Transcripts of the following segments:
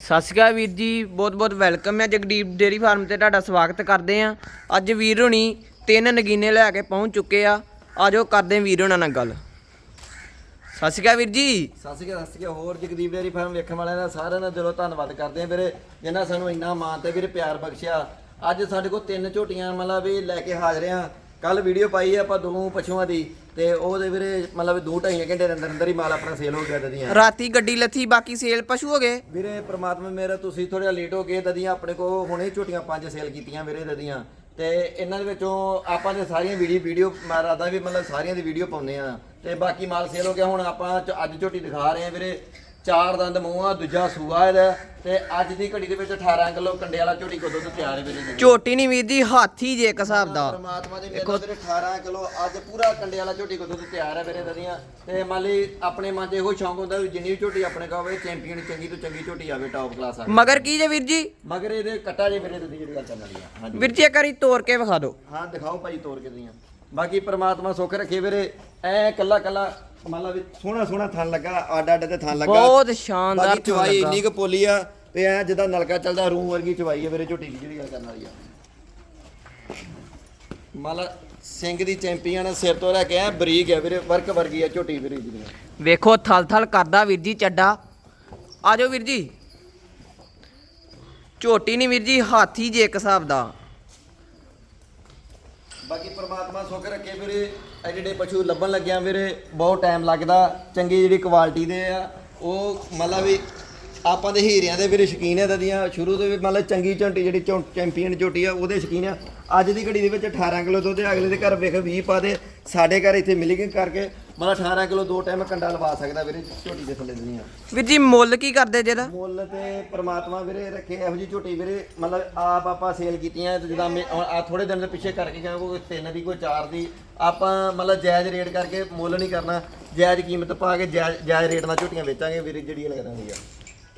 ਸਤਿ ਸ਼੍ਰੀ ਅਕਾਲ ਵੀਰ ਜੀ, ਬਹੁਤ ਬਹੁਤ ਵੈਲਕਮ ਹੈ ਜਗਦੀਪ ਡੇਰੀ ਫਾਰਮ ਤੇ ਤੁਹਾਡਾ ਸਵਾਗਤ ਕਰਦੇ ਆ ਅੱਜ ਵੀਰ ਹੁਣੀ ਤਿੰਨ ਨਗੀਨੇ ਲੈ ਕੇ ਪਹੁੰਚ ਚੁੱਕੇ ਆ। ਆਜੋ ਕਰਦੇ ਵੀਰ ਹੁਣਾਂ ਨਾਲ ਗੱਲ। ਸਤਿ ਸ਼੍ਰੀ ਅਕਾਲ ਵੀਰ ਜੀ। ਸਤਿ ਸ਼੍ਰੀ ਅਕਾਲ, ਸਤਿ ਸ਼੍ਰੀ ਅਕਾਲ। ਹੋਰ ਜਗਦੀਪ ਡੇਰੀ ਫਾਰਮ ਵੇਖਣ ਵਾਲਿਆਂ ਦਾ ਸਾਰਿਆਂ ਦਾ ਦਿਲੋਂ ਧੰਨਵਾਦ ਕਰਦੇ ਆ ਵੀਰੇ, ਜਿਨ੍ਹਾਂ ਸਾਨੂੰ ਇੰਨਾ ਮਾਣ ਤੇ ਵੀਰੇ ਪਿਆਰ ਬਖਸ਼ਿਆ। ਅੱਜ ਸਾਡੇ ਕੋਲ ਤਿੰਨ ਝੋਟੀਆਂ ਮਤਲਬ ਵੀ ਲੈ ਕੇ ਹਾਜ਼ਰ ਆ ਕੱਲ ਵੀਡੀਓ ਪਾਈ ਆ ਆਪਾਂ ਦੋ ਪਸ਼ੂਆਂ ਦੀ ਤੇ ਉਹਦੇ ਵੀਰੇ ਮਤਲਬ ਦੋ ਢਾਈ ਘੰਟੇ ਦੇ ਅੰਦਰ ਅੰਦਰ ਹੀ ਮਾਲ ਆਪਣਾ ਸੇਲ ਹੋ ਗਿਆ ਦਦੀਆਂ। ਰਾਤੀ ਗੱਡੀ ਲੱਥੀ ਬਾਕੀ ਸੇਲ ਪਸ਼ੂ ਹੋ ਗਏ। ਵੀਰੇ ਪ੍ਰਮਾਤਮਾ ਮੇਰਾ ਤੁਸੀਂ ਥੋੜਾ ਲੇਟ ਹੋ ਗਏ ਦਦੀਆਂ ਆਪਣੇ ਕੋ ਹੁਣੇ ਝੋਟੀਆਂ ਪੰਜ ਸੇਲ ਕੀਤੀਆਂ ਵੀਰੇ ਦਦੀਆਂ। ਤੇ ਇਹਨਾਂ ਦੇ ਵਿੱਚੋਂ ਆਪਾਂ ਨੇ ਸਾਰੀਆਂ ਵੀਡੀਓ ਵੀਡੀਓ ਮਾਰਾਦਾ ਵੀ ਮਤਲਬ ਸਾਰੀਆਂ ਦੀ ਵੀਡੀਓ ਪਾਉਂਦੇ ਆ। ਤੇ ਬਾਕੀ ਮਾਲ ਸੇਲ ਹੋ ਗਿਆ ਹੁਣ ਆਪਾਂ ਅੱਜ ਝੋਟੀ ਦਿਖਾ ਰਹੇ ਆ ਵੀਰੇ। ਚਾਰ ਦੰਦ ਮੂੰਹ ਦੂਜਾ ਸੂਆ ਇਹਦਾ ਤੇ ਅੱਜ ਦੀ ਘੜੀ ਦੇ ਵਿੱਚ 18 ਕਿਲੋ ਕੰਡੇ ਵਾਲਾ ਝੋਟੀ ਕੋ ਦੁੱਧ ਤਿਆਰ ਹੈ ਵੀਰੇ ਜੀ। ਝੋਟੀ ਨਹੀਂ ਵੀਰ ਜੀ ਹਾਥੀ ਜੇ ਇੱਕ ਹਿਸਾਬ ਦਾ। ਪਰਮਾਤਮਾ ਦੀ ਮਿਹਰ ਨਾਲ ਵੀਰੇ 18 ਕਿਲੋ ਅੱਜ ਪੂਰਾ ਕੰਡੇ ਵਾਲਾ ਝੋਟੀ ਕੋ ਦੁੱਧ ਤਿਆਰ ਹੈ ਵੀਰੇ ਦਦੀਆਂ ਤੇ ਮੰਨ ਲਈ ਆਪਣੇ ਮਨ 'ਚ ਇਹੋ ਸ਼ੌਂਕ ਹੁੰਦਾ ਵੀ ਜਿੰਨੀ ਵੀ ਝੋਟੀ ਆਪਣੇ ਕੋਲ ਹੋਵੇ ਚੈਂਪੀਅਨ ਚੰਗੀ ਤੋਂ ਚੰਗੀ ਝੋਟੀ ਆਵੇ ਟੌਪ ਕਲਾਸ ਮਗਰ ਕੀ ਜੇ ਵੀਰ ਜੀ? ਮਗਰ ਇਹਦੇ ਕੱਟਾ ਜੇ ਵੀਰੇ ਦੀ ਜਿਹੜੀ ਗੱਲ ਚੱਲ ਰਹੀ ਆ। ਹਾਂਜੀ। ਵੀਰ ਜੀ ਇੱਕ ਵਾਰੀ ਤੋੜ ਕੇ ਵਿਖਾ ਦਿਓ। ਹਾਂ ਦਿਖਾਓ ਭਾਈ ਤੋਰ ਕੇ ਦੀਆਂ। ਬਾਕੀ ਪ੍ਰਮਾਤਮਾ ਸੁੱਖ ਰੱਖੇ ਵੀਰੇ। ਐ ਕੱਲਾ ਕੱਲਾ ਮਤਲਬ ਵੀ ਸੋਹਣਾ ਸੋਹਣਾ ਥਣ ਲੱਗਾ ਅੱਡ ਅੱਡ ਤੇ ਥਣ ਲੱਗਾ। ਬਹੁਤ ਸ਼ਾਨਦਾਰ ਬਾਕੀ ਥਣ ਚਵਾਈ ਲੱਗਾ। ਇੰਨੀ ਕੁ ਪੋਲੀ ਆ ਤੇ ਐ ਜਿੱਦਾਂ ਨਲਕਾ ਚੱਲਦਾ ਰੂਹ ਵਰਗੀ ਚਵਾਈ ਹੈ ਵੀਰੇ ਝੋਟੀ ਦੀ ਜਿਹੜੀ ਗੱਲ ਕਰਨ ਵਾਲੀ ਆ। ਮਤਲਬ ਸਿੰਘ ਦੀ ਚੈਂਪੀਅਨ ਸਿਰ ਤੋਂ ਲੈ ਕੇ ਐ ਬਰੀਕ ਹੈ ਵੀਰੇ ਵਰਕ ਵਰਗੀ ਆ ਝੋਟੀ ਵੀਰੇ ਦੀ ਵੇਖੋ ਥਲ ਥਲ ਕਰਦਾ ਵੀਰ ਜੀ ਚੱਡਾ। ਆਜੋ ਵੀਰ ਜੀ। ਝੋਟੀ ਨਹੀਂ ਵੀਰ ਜੀ ਹਾਥੀ ਜੇ ਇੱਕ ਹਿਸਾਬ ਦਾ। ਬਾਕੀ ਪ੍ਰਮਾਤਮਾ ਸੁੱਖ ਰੱਖੇ ਵੀਰੇ। ਐਡੇ ਪਸ਼ੂ ਲੱਭਣ ਲੱਗਿਆ ਵੀਰੇ ਬਹੁਤ ਟਾਈਮ ਲੱਗਦਾ। ਚੰਗੀ ਜਿਹੜੀ ਕੁਆਲਿਟੀ ਦੇ ਆ ਉਹ ਮਤਲਬ ਵੀ ਆਪਾਂ ਦੇ ਹੀਰਿਆਂ ਦੇ ਵੀਰੇ ਸ਼ਕੀਨ ਹੈ ਦਦੀਆਂ ਸ਼ੁਰੂ ਤੋਂ ਵੀ ਮਤਲਬ ਚੰਗੀ ਝੋਟੀ ਜਿਹੜੀ ਚੌਂ- ਚੈਂਪੀਅਨ ਝੋਟੀ ਆ ਉਹਦੇ ਸ਼ਕੀਨ ਆ। ਅੱਜ ਦੀ ਘੜੀ ਦੇ ਵਿੱਚ 18 ਕਿਲੋ ਦੁੱਧ ਹੈ, ਅਗਲੇ ਦੇ ਘਰ ਵੇਖ 20 ਪਾ ਦੇ। ਸਾਡੇ ਘਰ ਇੱਥੇ ਮਿਲਿੰਗ ਕਰਕੇ ਮਤਲਬ 18 ਕਿਲੋ ਦੋ ਟਾਈਮ ਕੰਡਾ ਲਵਾ ਸਕਦਾ ਵੀਰੇ ਝੋਟੀ ਦੇ ਥੱਲੇ ਦੀਆਂ ਵੀਰ ਜੀ ਮੁੱਲ ਕੀ ਕਰਦੇ ਜਿਹਦਾ ਮੁੱਲ ਤੇ ਪ੍ਰਮਾਤਮਾ ਵੀਰੇ ਰੱਖੇ ਇਹੋ ਜੀ ਝੋਟੀ ਵੀਰੇ ਮਤਲਬ ਆਪ ਆਪਾਂ ਸੇਲ ਕੀਤੀਆਂ ਤੇ ਜਿੱਦਾਂ ਆ ਥੋੜੇ ਦਿਨ ਦੇ ਪਿੱਛੇ ਕਰਕੇ ਗਏ ਕੋਈ ਤਿੰਨ ਦੀ ਕੋਈ ਚਾਰ ਦੀ ਆਪਾਂ ਮਤਲਬ ਜਾਇਜ਼ ਰੇਟ ਕਰਕੇ ਮੁੱਲ ਨਹੀਂ ਕਰਨਾ ਜਾਇਜ਼ ਕੀਮਤ ਪਾ ਕੇ ਜਾਇਜ਼ ਜਾਇਜ਼ ਰੇਟ ਨਾਲ ਝੋਟੀਆਂ ਵੇਚਾਂਗੇ ਵੀਰੇ ਜਿਹੜੀ ਲੱਗਦੀ ਆ।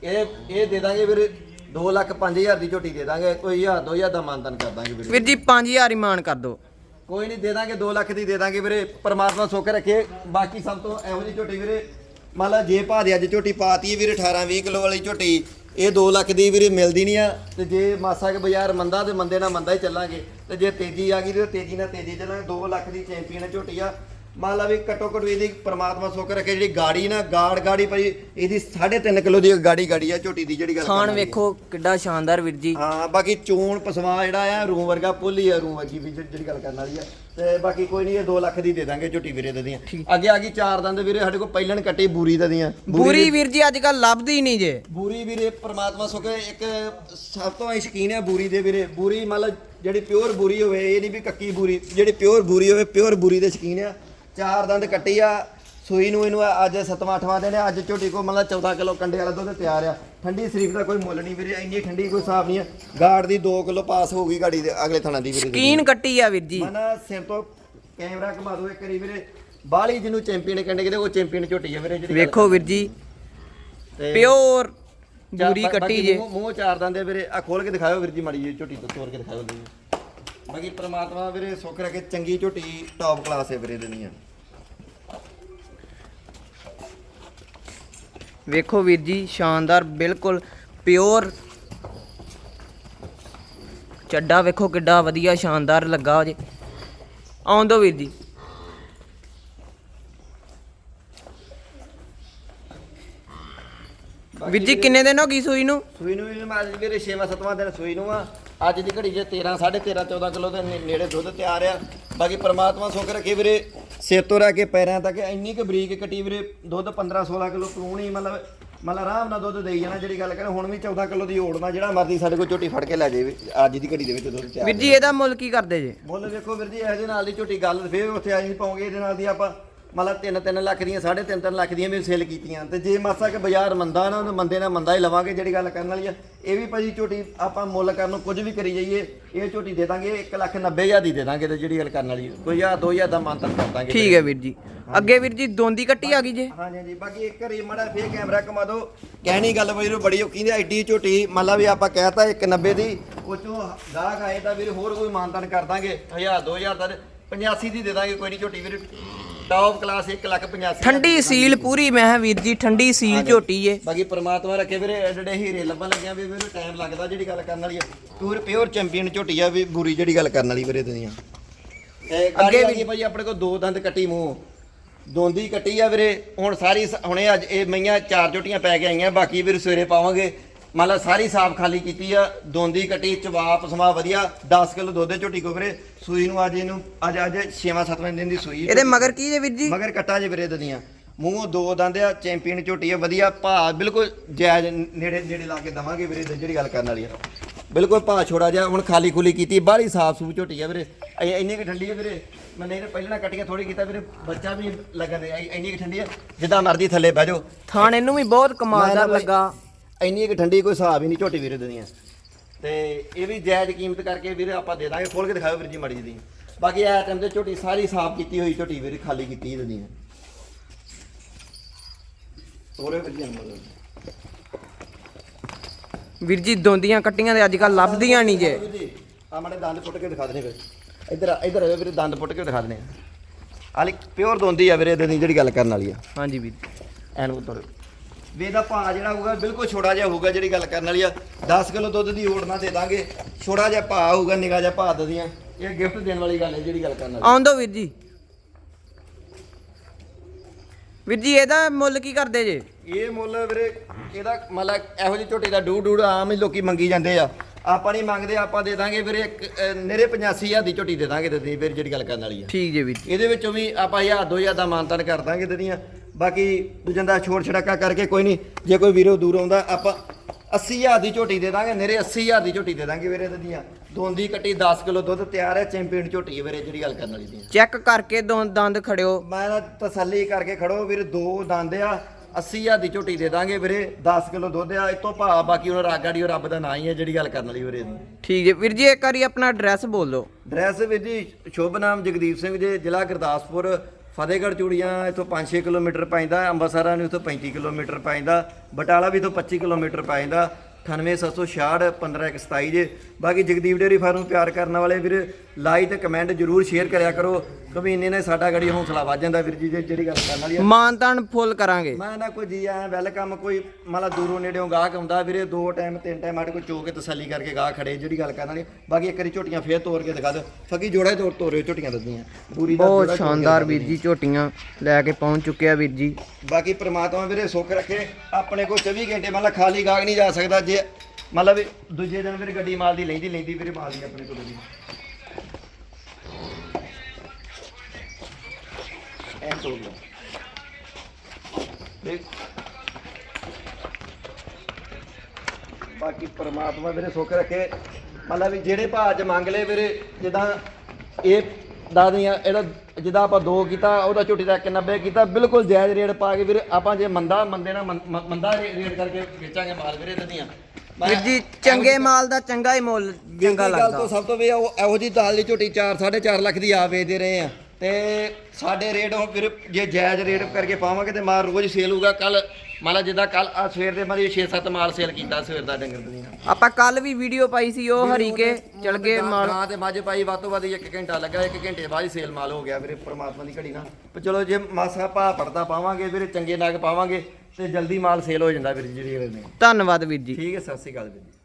ਇਹ ਇਹ ਦੇ ਦਾਂਗੇ ਵੀਰੇ 2 ਲੱਖ 5000 ਦੀ ਝੋਟੀ ਦੇ ਦਾਂਗੇ ਕੋਈ 1000 2000 ਦਾ ਮਾਨਤਨ ਕਰ ਦਾਂਗੇ ਵੀਰੇ। ਵੀਰ ਜੀ 5000 ਹੀ ਮਾਨ ਕਰ ਦਿਓ ਕੋਈ ਨਹੀਂ, ਦੇ ਦਾਂਗੇ 2 ਲੱਖ ਦੀ ਦੇ ਦਾਂਗੇ ਵੀਰੇ। ਪਰਮਾਤਮਾ ਸੁੱਖ ਰੱਖੇ। ਬਾਕੀ ਸਭ ਤੋਂ ਇਹੋ ਜਿਹੀ ਝੋਟੀ ਵੀਰੇ, ਮੰਨ ਲਾ ਜੇ ਭਾਅ ਦੇ, ਅੱਜ ਝੋਟੀ ਪਾਤੀ ਹੈ ਵੀਰੇ 18 20 ਕਿਲੋ ਵਾਲੀ ਝੋਟੀ। ਇਹ 2 ਲੱਖ ਦੀ ਵੀਰੇ ਮਿਲਦੀ ਨਹੀਂ ਆ। ਤੇ ਜੇ ਮਾਸਾ ਕੇ ਬਾਜ਼ਾਰ ਮੰਦਾ, ਤੇ ਮੰਦੇ ਨਾਲ ਮੰਦਾ ਹੀ ਚੱਲਾਂਗੇ। ਤੇ ਜੇ ਤੇਜ਼ੀ ਆ ਗਈ ਤੇ ਤੇਜ਼ੀ ਨਾਲ ਤੇਜ਼ੀ ਚੱਲਾਂਗੇ। 2 ਲੱਖ ਦੀ ਚੈਂਪੀਅਨ ਝੋਟੀ ਆ। ਮੰਨ ਲਾ ਵੀ ਘੱਟੋ ਘੱਟ ਇਹਦੀ ਪਰਮਾਤਮਾ ਸੁੱਖ ਰੱਖੇ ਜਿਹੜੀ ਗਾੜੀ ਨਾ ਗਾੜ ਗਾੜੀ ਭਾਈ ਇਹਦੀ 3.5 ਕਿਲੋ ਦੀ ਗਾੜੀ ਗਾੜੀ ਆ ਝੋਟੀ ਦੀ ਜਿਹੜੀ ਗੱਲ ਖਾਣ ਕਰਨੀ ਆ। ਵੇਖੋ ਕਿੱਡਾ ਸ਼ਾਨਦਾਰ ਵੀਰ ਜੀ। ਹਾਂ ਬਾਕੀ ਚੂਣ ਪਸਵਾ ਜਿਹੜਾ ਆ ਰੂਮ ਵਰਗਾ ਪੁੱਲ ਹੀ ਆ ਰੂਮ ਵਰਗੀ ਵੀ ਜਿਹੜੀ ਗੱਲ ਕਰਨ ਵਾਲੀ ਆ। ਤੇ ਬਾਕੀ ਕੋਈ ਨਹੀਂ ਇਹ 2 ਲੱਖ ਦੀ ਦੇ ਦਾਂਗੇ ਝੋਟੀ ਵੀਰੇ ਦੇ ਦੀਆਂ। ਅੱਗੇ ਆ ਗਈ ਚਾਰ ਦੰਦ ਵੀਰੇ ਸਾਡੇ ਕੋਲ ਪਹਿਲਣ ਕੱਟੀ ਬੂਰੀ ਦੇ ਦੀਆਂ। ਬੂਰੀ ਵੀਰ ਜੀ ਅੱਜ ਕੱਲ ਲੱਭਦੀ ਨਹੀਂ ਜੇ। ਬੂਰੀ ਵੀਰੇ ਪ੍ਰਮਾਤਮਾ ਸੁੱਖ ਇੱਕ ਸਭ ਤੋਂ ਅਸੀਂ ਸ਼ਕੀਨ ਆ ਬੂਰੀ ਦੇ ਵੀਰੇ। ਬੂਰੀ ਮਤਲਬ ਜਿਹੜੀ ਪਿਓਰ ਬੂਰੀ ਹੋਵੇ ਇਹ ਨਹੀਂ ਵੀ ਕੱਕੀ ਬੂਰੀ ਜਿਹੜੀ ਪਿਓਰ ਬੂਰੀ ਹੋਵੇ ਪਿਓਰ ਬੂਰੀ ਦੇ ਸ਼ਕੀਨ ਆ। ਚਾਰ ਦੰਦ ਕੱਟੀ ਆ ਸੂਈ ਨੂੰ ਇਹਨੂੰ ਅੱਜ ਸੱਤਵਾਂ ਅੱਠਵਾਂ ਦਿਨ ਆ, ਅੱਜ ਝੋਟੀ ਕੋ ਮਤਲਬ 14 ਕਿਲੋ ਕੰਡੇ ਵਾਲਾ ਦੁੱਧ ਤਿਆਰ ਆ। ਠੰਡੀ ਸਰੀਫ ਦਾ ਕੋਈ ਮੁੱਲ ਨਹੀਂ ਵੀਰੇ ਇੰਨੀ ਠੰਡੀ ਕੋਈ ਹਿਸਾਬ ਨਹੀਂ ਆ। ਗਾਰਡ ਦੀ 2 ਕਿਲੋ ਪਾਸ ਹੋ ਗਈ ਗਾੜੀ ਦੇ ਅਗਲੇ ਥਣਾ ਦੀ ਵੀਰੇ ਕੀਨ ਕੱਟੀ ਆ ਵੀਰ ਜੀ। ਮਨਾ ਸਿਰ ਤੋਂ ਕੈਮਰਾ ਘੁਮਾ ਦੋ ਇੱਕ ਵਾਰੀ ਵੀਰੇ। ਬਾਲੀ ਜਿਹਨੂੰ ਚੈਂਪੀਅਨ ਕਹਿੰਦੇ ਕਿਤੇ ਉਹ ਚੈਂਪੀਅਨ ਝੋਟੀ ਆ ਵੀਰੇ ਜਿਹੜੀ ਵੇਖੋ ਵੀਰ ਜੀ ਪਿਓਰ ਬਾ- ਕੱਟੀ ਜੇ। ਮੂੰਹ- ਚਾਰ ਦੰਦੇ ਵੀਰੇ। ਆ ਖੋਲ ਕੇ ਦਿਖਾਓ ਵੀਰ ਜੀ ਮਾੜੀ ਜੀ ਝੋਟੀ ਤੋਂ ਤੋੜ ਕੇ ਦਿਖਾਓ ਜੀ ਬਾਕੀ ਪ੍ਰਮਾਤਮਾ ਵੀਰੇ ਸੁੱਖ ਰੱਖੇ ਚੰਗੀ ਝੋਟੀ ਟੌਪ ਕਲਾਸ ਹੈ ਵੀਰੇ ਦੇਣੀਆਂ ਵੇਖੋ ਵੀਰ ਜੀ ਸ਼ਾਨਦਾਰ ਬਿਲਕੁਲ ਪਿਓਰ। ਚੱਡਾ ਵੇਖੋ ਕਿੱਡਾ ਵਧੀਆ ਸ਼ਾਨਦਾਰ ਲੱਗਾ ਜੇ ਆਉਣ ਦੋ ਵੀਰ ਜੀ। ਵੀਰ ਜੀ ਕਿੰਨੇ ਦਿਨ ਹੋ ਗਈ ਸੂਈ ਨੂੰ? ਸੂਈ ਨੂੰ ਵੀ ਮਾਰ ਵੀਰੇ 6ਵਾਂ 7ਵਾਂ ਦਿਨ ਸੂਈ ਨੂੰ ਆ। ਅੱਜ ਦੀ ਘੜੀ ਜੇ 13 13.5 14 ਕਿਲੋ ਦੇ ਨੇੜੇ ਦੁੱਧ ਤਿਆਰ ਆ। ਬਾਕੀ ਪ੍ਰਮਾਤਮਾ ਸੁੱਖ ਰੱਖੇ ਵੀਰੇ। ਸਿਰ ਤੋਂ ਰਹਿ ਕੇ ਪੈਰਾਂ ਤੱਕ ਇੰਨੀ ਕੁ ਬਰੀਕ ਕੱਟੀ ਵੀਰੇ ਦੁੱਧ 15 16 ਕਿਲੋ ਪੂਣੀ ਮਤਲਬ ਮਤਲਬ ਆਰਾਮ ਨਾਲ ਦੁੱਧ ਦੇਈ ਜਾਣਾ ਜਿਹੜੀ ਗੱਲ ਕਰਾਂ ਹੁਣ ਵੀ 14 ਕਿਲੋ ਦੀ ਓੜਨਾ ਜਿਹੜਾ ਮਰਦੀ ਸਾਡੇ ਕੋਲ ਝੋਟੀ ਫੜ ਕੇ ਲੈ ਜਾਵੇ ਅੱਜ ਦੀ ਘੜੀ ਦੇ ਵਿੱਚ ਦੁੱਧ ਵੀਰ ਜੀ ਇਹਦਾ ਮੁੱਲ ਕੀ ਕਰਦੇ ਜੇ? ਮੁੱਲ ਵੇਖੋ ਵੀਰ ਜੀ ਇਹਦੇ ਨਾਲ ਦੀ ਝੋਟੀ ਗੱਲ ਫੇਰ ਉੱਥੇ ਆਈ ਪਾਉਂਗੇ ਇਹਦੇ ਨਾਲ ਦੀ ਆਪਾਂ ਮਤਲਬ 3-3 ਲੱਖ ਦੀਆਂ 3.5 ਲੱਖ ਦੀਆਂ ਵੀ ਸੇਲ ਕੀਤੀਆਂ। ਤੇ ਜੇ ਮਾਸਾ ਕਿ ਬਾਜ਼ਾਰ ਮੰਦਾ ਨਾ ਉਹਨੂੰ ਮੰਦੇ ਨਾਲ ਮੰਦਾ ਹੀ ਲਵਾਂਗੇ ਜਿਹੜੀ ਗੱਲ ਕਰਨ ਵਾਲੀ ਆ। ਇਹ ਵੀ ਭਾਜੀ ਝੋਟੀ ਆਪਾਂ ਮੁੱਲ ਕਰਨ ਨੂੰ ਕੁਝ ਵੀ ਕਰੀ ਜਾਈਏ ਇਹ ਝੋਟੀ ਦੇ ਦਾਂਗੇ 1 ਲੱਖ 90 ਹਜ਼ਾਰ ਦੀ ਦੇ ਦਾਂਗੇ ਤੇ ਜਿਹੜੀ ਗੱਲ ਕਰਨ ਵਾਲੀ। ਕੋਈ ਹਜ਼ਾਰ 2000 ਦਾ ਮਾਨਤਨ ਕਰ ਦਾਂਗੇ। ਠੀਕ ਹੈ ਵੀਰ ਜੀ। ਅੱਗੇ ਵੀਰ ਜੀ ਦੋਂਦੀ ਕੱਟੀ ਆ ਗਈ ਜੇ? ਹਾਂਜੀ ਹਾਂਜੀ। ਬਾਕੀ ਇੱਕ ਰੀ ਮੜਾ ਫੇਰ ਕੈਮਰਾ ਕਮਾ ਦੋ ਕਹਿਣੀ ਗੱਲ ਬਈ ਨੂੰ ਬੜੀ ਔਖੀ ਦੀ ਐਡੀ ਝੋਟੀ ਮੰਨ ਲਾ ਵੀ ਆਪਾਂ ਕਹਿਤਾ 190 ਦੀ ਉਹ ਚੋਂ ਗਾਹਕ ਆਏ ਤਾਂ ਵੀਰੇ ਹੋਰ ਕੋਈ ਮਾਨਤਨ ਕਰ ਦਾਂਗੇ। 1000 2000 ਦਾ 85 ਦੀ ਦੇ ਦਾਂਗੇ ਕੋਈ ਨਹੀਂ ਝੋਟੀ ਵੀਰੇ। ਟੌਪ ਕਲਾਸ 1 ਲੱਖ 85 ਠੰਡੀ ਸੀਲ ਪੂਰੀ ਮੈਂ ਕਿਹਾ ਵੀਰ ਜੀ ਠੰਡੀ ਸੀਲ ਝੋਟੀ ਏ। ਬਾਕੀ ਪ੍ਰਮਾਤਮਾ ਰੱਖੇ ਵੀਰੇ ਜਿਹੜੇ ਹੀਰੇ ਲੱਭਣ ਲੱਗਿਆ ਵੀ ਵੀਰੇ ਟਾਈਮ ਲੱਗਦਾ ਜਿਹੜੀ ਗੱਲ ਕਰਨ ਵਾਲੀ ਆ। ਪਿਓਰ ਪਿਓਰ ਚੈਂਪੀਅਨ ਝੋਟੀ ਆ ਵੀ ਬੁਰੀ ਜਿਹੜੀ ਗੱਲ ਕਰਨ ਵਾਲੀ ਵੀਰੇ ਦੁਨੀਆ ਤੇ ਅੱਗੇ ਵੀ- ਭਾਜੀ ਆਪਣੇ ਕੋਲ ਦੋ ਦੰਦ ਕੱਟੀ ਮੂੰਹ। ਦੋਂਦੀ ਕੱਟੀ ਆ ਵੀਰੇ ਹੁਣ ਸਾਰੀ ਹੁਣੇ ਅੱਜ ਇਹ ਮਈਆਂ ਚਾਰ ਝੋਟੀਆਂ ਪੈ ਕੇ ਆਈਆਂ ਬਾਕੀ ਵੀਰੇ ਸਵੇਰੇ ਪਾਵਾਂਗੇ। ਮੰਨ ਲਾ ਸਾਰੀ ਸਾਫ਼ ਖਾਲੀ ਕੀਤੀ ਆ ਦੋਂਦੀ ਕੱਟੀ ਚਵਾਪ ਸਮਾ ਵਧੀਆ 10 ਕਿਲੋ ਦੁੱਧ ਦੀ ਝੋਟੀ ਕੋ ਵੀਰੇ ਸੂਈ ਨੂੰ ਅੱਜ ਇਹਨੂੰ ਅੱਜ ਅੱਜ 6ਵਾਂ 7ਵਾਂ ਦਿਨ ਦੀ ਸੂਈ ਇਹਦੇ ਮਗਰ ਕੀ ਜੇ ਵੀਰ ਜੀ? ਮਗਰ ਕੱਟਾ ਜੇ ਵੀਰੇ ਦਦੀਆਂ ਮੂੰਹੋਂ ਦੋ ਦੰਦ ਆ ਚੈਂਪੀਅਨ ਝੋਟੀ ਆ ਵਧੀਆ ਭਾ ਬਿਲਕੁਲ ਜਾਇਜ਼ ਨੇੜੇ ਨੇੜੇ ਲਾ ਕੇ ਦਵਾਂਗੇ ਵੀਰੇ ਜਿਹੜੀ ਗੱਲ ਕਰਨ ਵਾਲੀ ਆ। ਬਿਲਕੁਲ ਭਾ ਛੋੜਾ ਜਿਹਾ ਹੁਣ ਖਾਲੀ ਖੁਲੀ ਕੀਤੀ ਬਾਹਲੀ ਸਾਫ਼ ਸੂਫ ਝੋਟੀ ਆ ਵੀਰੇ। ਇੰਨੀ ਕਿ ਠੰਡੀ ਆ ਵੀਰੇ ਮੈਂ ਨਹੀਂ ਪਹਿਲਾਂ ਕੱਟੀਆਂ ਥੋੜੀ ਕੀਤਾ ਵੀਰੇ ਬੱਚਾ ਵੀ ਲੱਗਣ ਦੇ ਇੰਨੀ ਕਿ ਠੰਡੀ ਆ ਜਿੱਦਾਂ ਮਰਦੀ ਥੱਲੇ ਬਹਿ ਜਾਓ। ਥਾਣ ਇਹਨੂੰ ਵੀ ਬਹੁਤ ਮੈਂ ਕਮਾਲਦਾਰ ਨਾ ਲੱਗਾ। ਇੰਨੀ ਕਿ ਠੰਡੀ ਕੋਈ ਹਿਸਾਬ ਹੀ ਨਹੀਂ ਝੋਟੀ ਵੀਰੇ ਦਦੀਆਂ ਤੇ ਇਹ ਵੀ ਜਾਇਜ਼ ਕੀਮਤ ਕਰਕੇ ਵੀਰੇ ਆਪਾਂ ਦੇ ਦਾਂਗੇ ਖੋਲ ਕੇ ਦਿਖਾਓ ਵੀਰ ਜੀ ਮੜੀ ਜੀ ਬਾਕੀ ਇਹ ਟਾਈਮ ਤੇ ਝੋਟੀ ਸਾਰੀ ਸਾਫ਼ ਕੀਤੀ ਹੋਈ ਝੋਟੀ ਵੀਰੇ ਖਾਲੀ ਕੀਤੀ ਦਦੀਆਂ ਤੋਰੇ ਵੀਰ ਜੀ ਵੀਰ ਜੀ ਦੋਂਦੀਆਂ ਕੱਟੀਆਂ ਦੇ ਅੱਜ ਕੱਲ ਲੱਭਦੀਆਂ ਨਹੀਂ ਜੇ। ਆ ਮਾੜੇ ਦੰਦ ਪੁੱਟ ਕੇ ਦਿਖਾ ਦਨੇ ਫਿਰ ਇੱਧਰ ਆ- ਇੱਧਰ ਆ ਜਾਓ ਵੀਰੇ ਦੰਦ ਪੁੱਟ ਕੇ ਦਿਖਾ ਦਨੇ ਆਲੀ ਪਿਓਰ ਦੋਂਦੀ ਆ ਵੀਰੇ ਇਹਦੇ ਦੀ ਜਿਹੜੀ ਗੱਲ ਕਰਨ ਵਾਲੀ ਆ। ਹਾਂਜੀ ਵੀਰ ਐਨ ਉਤਰ ਵੇ ਦਾ ਭਾਅ ਜਿਹੜਾ ਹੋਊਗਾ ਬਿਲਕੁਲ ਛੋਟਾ ਜਿਹਾ ਹੋਊਗਾ ਜਿਹੜੀ ਗੱਲ ਕਰਨ ਵਾਲੀ ਆ। 10 ਕਿਲੋ ਦੁੱਧ ਦੀ ਓੜ ਨਾ ਦੇ ਦਾਂਗੇ। ਛੋਟਾ ਜਿਹਾ ਭਾਅ ਹੋਊਗਾ ਨਿਗਾਹ ਜਿਹਾ ਭਾਅ ਦਦੀਆਂ ਇਹ ਗਿਫਟ ਦੇਣ ਵਾਲੀ ਗੱਲ ਹੈ ਜਿਹੜੀ ਗੱਲ ਕਰਨ ਵਾਲੀ ਆਉਣ ਦੋ ਵੀਰ ਜੀ। ਵੀਰ ਜੀ ਇਹਦਾ ਮੁੱਲ ਕੀ ਕਰਦੇ ਜੇ? ਇਹ ਮੁੱਲ ਵੀਰੇ ਇਹਦਾ ਮਤਲਬ ਇਹੋ ਜਿਹੀ ਝੋਟੀ ਦਾ ਡੂ ਡੂੜ ਆਮ ਹੀ ਲੋਕੀ ਮੰਗੀ ਜਾਂਦੇ ਆ। ਆਪਾਂ ਨਹੀਂ ਮੰਗਦੇ ਆਪਾਂ ਦੇ ਦਾਂਗੇ ਵੀਰੇ ਨਿਰੇ 85000 ਦੀ ਝੋਟੀ ਦੇ ਦਾਂਗੇ ਤੇ ਵੀਰ ਜਿਹੜੀ ਗੱਲ ਕਰਨ ਵਾਲੀ ਆ। ਠੀਕ ਜੇ ਵੀਰ ਇਹਦੇ ਵਿੱਚੋਂ ਵੀ ਆਪਾਂ 1000 2000 ਦਾ ਮਾਨਤਾਨ ਕਰ ਦਾਂਗੇ ਦਦੀਆਂ ਬਾਕੀ ਦੂਜਿਆਂ ਦਾ ਛੋੜ ਛੜਾਕਾ ਕਰਕੇ ਕੋਈ ਨਹੀਂ ਜੇ ਕੋਈ ਵੀਰੋ ਦੂਰ ਆਉਂਦਾ ਆਪਾਂ 80000 ਦੀ ਝੋਟੀ ਦੇ ਦਾਂਗੇ ਨੇਰੇ 80000 ਦੀ ਝੋਟੀ ਦੇ ਦਾਂਗੇ ਵੀਰੇ ਦਦੀਆਂ ਦੋਂਦੀ ਕੱਟੀ 10 ਕਿਲੋ ਦੁੱਧ ਤਿਆਰ ਹੈ ਚੈਂਪੀਅਨ ਝੋਟੀ ਹੈ ਵੀਰੇ ਜਿਹੜੀ ਗੱਲ ਕਰਨ ਵਾਲੀ ਦੀ ਚੈੱਕ ਕਰਕੇ ਦੋ ਦੰਦ ਖੜਿਓ। ਮੈਂ ਨਾ ਤਸੱਲੀ ਕਰਕੇ ਖੜੋ ਵੀਰੇ ਦੋ ਦੰਦ ਆ 80000 ਦੀ ਝੋਟੀ ਦੇ ਦਾਂਗੇ ਵੀਰੇ 10 ਕਿਲੋ ਦੁੱਧ ਆ ਇਤੋਂ ਭਾ ਬਾਕੀ ਉਹ ਰਾਗਾੜੀ ਉਹ ਰੱਬ ਦਾ ਨਾਂ ਹੀ ਹੈ ਜਿਹੜੀ ਗੱਲ ਕਰਨ ਵਾਲੀ ਵੀਰੇ ਠੀਕ ਜੇ ਵੀਰ ਜੀ ਇੱਕ ਵਾਰੀ ਆਪਣਾ ਐਡਰੈਸ ਬੋਲ। ਦਿਓ ਡਰੈਸ ਵੀਰ ਜੀ ਸ਼ੁਭ ਨਾਮ ਜਗਦੀਪ ਸਿੰਘ ਜੀ ਜ਼ਿਲ੍ਹਾ ਗੁਰਦਾਸਪੁਰ ਫਤਿਹਗੜ੍ਹ ਚੂੜੀਆਂ ਇੱਥੋਂ 5-6 ਕਿਲੋਮੀਟਰ ਪੈਂਦਾ ਅੰਮ੍ਰਿਤਸਰਾਂ ਨੂੰ ਇੱਥੋਂ 35 ਕਿਲੋਮੀਟਰ ਪੈਂਦਾ, ਬਟਾਲਾ ਵੀ ਇੱਥੋਂ 25 ਕਿਲੋਮੀਟਰ ਪੈਂਦਾ 98766 15127 ਜੇ। ਬਾਕੀ ਜਗਦੀਪ ਡੇਰੀ ਫਾਰਮ ਪਿਆਰ ਕਰਨ ਵਾਲੇ ਵੀਰ ਲਾਈਕ ਤੇ ਕਮੈਂਟ ਜਰੂਰ ਸ਼ੇਅਰ ਕਰਿਆ ਕਰੋ। ਕਿਉਂਕਿ ਇੰਨੇ ਨੇ ਸਾਡਾ ਗੜੀ ਹੌਸਲਾ ਵੱਧ ਜਾਂਦਾ ਵੀਰ ਜੀ ਜੇ ਜਿਹੜੀ ਗੱਲ ਕਰਨ ਵਾਲੀ ਆ। ਮਾਨਤਾਨ ਫੁੱਲ ਕਰਾਂਗੇ। ਮੈਂ ਨਾ ਕੋਈ ਜੀ ਆਇਆ ਵੈਲਕਮ ਕੋਈ ਮਾਲਾ ਦੂਰੋਂ ਨੇੜਿਓਂ ਗਾਹਕ ਆਉਂਦਾ ਵੀਰੇ ਦੋ ਟਾਈਮ ਤਿੰਨ ਟਾਈਮ ਆਟੇ ਕੋ ਚੋ ਕੇ ਤਸੱਲੀ ਕਰਕੇ ਗਾਹ ਖੜੇ ਜਿਹੜੀ ਗੱਲ ਕਰਨ ਵਾਲੀ ਬਾਕੀ ਇੱਕ ਵਾਰੀ ਝੋਟੀਆਂ ਫੇਰ ਤੋੜ ਕੇ ਦਿਖਾ ਦਿਓ। ਫੱਕੀ ਜੋੜਾ ਤੋੜ ਤੋਰੇ ਝੋਟੀਆਂ ਦੱਦੀਆਂ। ਪੂਰੀ ਦਾ ਬਹੁਤ ਸ਼ਾਨਦਾਰ ਵੀਰ ਜੀ ਝੋਟੀਆਂ ਲੈ ਕੇ ਪਹੁੰਚ ਚੁੱਕਿਆ ਵੀਰ ਜੀ। ਬਾਕੀ ਪ੍ਰਮਾਤਮਾ ਵੀਰੇ ਸੁੱਖ ਰੱਖੇ। ਆਪਣੇ ਕੋਲ 24 ਘੰਟੇ ਮਤਲਬ ਖਾਲੀ ਗਾਹਕ ਨਹੀਂ ਜਾ ਸਕਦਾ ਜੇ ਮਤਲਬ ਦੂਜੇ ਦਿਨ ਵੀਰੇ ਗੱਡੀ ਮਾਲ ਦੀ ਲੈਂਦੀ ਲੈਂਦੀ ਵੀਰੇ ਮਾਲ ਦੀ ਆਪਣੇ ਕੋਲ ਗੱਡੀ ਤੋੜ ਲਓ ਦੇਖ। ਬਾਕੀ ਪ੍ਰਮਾਤਮਾ ਵੀਰੇ ਸੁੱਖ ਰੱਖੇ। ਮਤਲਬ ਵੀ ਜਿਹੜੇ ਚ ਮੰਗ ਲਏ ਵੀਰੇ ਜਿੱਦਾਂ ਇਹ ਦਾਦੀਆਂ ਇਹਦਾ ਜਿੱਦਾਂ ਆਪਾਂ ਦੋ ਕੀਤਾ ਉਹਦਾ ਝੋਟੀ ਦਾ 190 ਕੀਤਾ ਬਿਲਕੁਲ ਜਾਇਜ਼ ਰੇਟ ਪਾ ਕੇ ਵੀਰੇ ਆਪਾਂ ਜੇ ਮੰਦਾ ਮੰਦੇ ਨਾਲ ਮ- ਮੰਦਾ ਰੇਟ ਕਰਕੇ ਵੇਚਾਂਗੇ ਮਾਲ ਵੀਰੇ ਦਦੀਆਂ ਵੀਰ ਜੀ ਚੰਗੇ ਮਾਲ ਦਾ ਚੰਗਾ ਹੀ ਮੁੱਲ ਚੰਗਾ ਚੰਗੀ ਗੱਲ ਤੋਂ ਲੱਗਦਾ ਸਭ ਤੋਂ ਵੀ ਉਹ ਇਹੋ ਜੀ ਦਾਲ ਦੀ ਝੋਟੀ 4 4.5 ਲੱਖ ਦੀ ਆ ਵੇਚਦੇ ਰਹੇ ਆ। ਤੇ ਸਾਡੇ ਰੇਟ ਹੁਣ ਫਿਰ ਜੇ ਜਾਇਜ਼ ਰੇਟ ਕਰਕੇ ਪਾਵਾਂਗੇ ਤੇ ਮਾਲ ਰੋਜ਼ ਸੇਲ ਹੋਊਗਾ। ਕੱਲ ਮੰਨ ਲਾ ਜਿੱਦਾਂ ਕੱਲ ਆ ਸਵੇਰ ਦੇ ਮਾਰੀ 6-7 ਮਾਲ ਸੇਲ ਕੀਤਾ ਸਵੇਰ ਦਾ ਡੰਗਰ ਦੀਆਂ ਆਪਾਂ ਕੱਲ ਵੀ ਵੀਡੀਓ ਪਾਈ ਸੀ ਉਹ ਹਰੀ ਕੇ ਚਲ ਗਏ ਮਾਲ। ਗਾਂ ਤੇ ਮੱਝ ਪਾਈ ਵੱਧ ਤੋਂ ਵੱਧ 1 ਘੰਟਾ ਲੱਗਾ 1 ਘੰਟੇ ਬਾਅਦ ਹੀ ਸੇਲ ਮਾਲ ਹੋ ਗਿਆ ਵੀਰੇ ਪ੍ਰਮਾਤਮਾ ਦੀ ਘੜੀ ਨਾਲ। ਪਰ ਚਲੋ ਜੇ ਮਾਸਾ ਭਾ ਪੜਦਾ ਪਾਵਾਂਗੇ ਵੀਰੇ ਚੰਗੇ ਨਗ ਪਾਵਾਂਗੇ ਤੇ ਜਲਦੀ ਮਾਲ ਸੇਲ ਹੋ ਜਾਂਦਾ ਵੀਰੇ ਜਿਹੜੀ ਗੱਲ ਨੇ ਧੰਨਵਾਦ ਵੀਰ ਜੀ। ਠੀਕ ਹੈ ਸਤਿ ਸ਼੍ਰੀ ਅਕਾਲ ਵੀਰੇ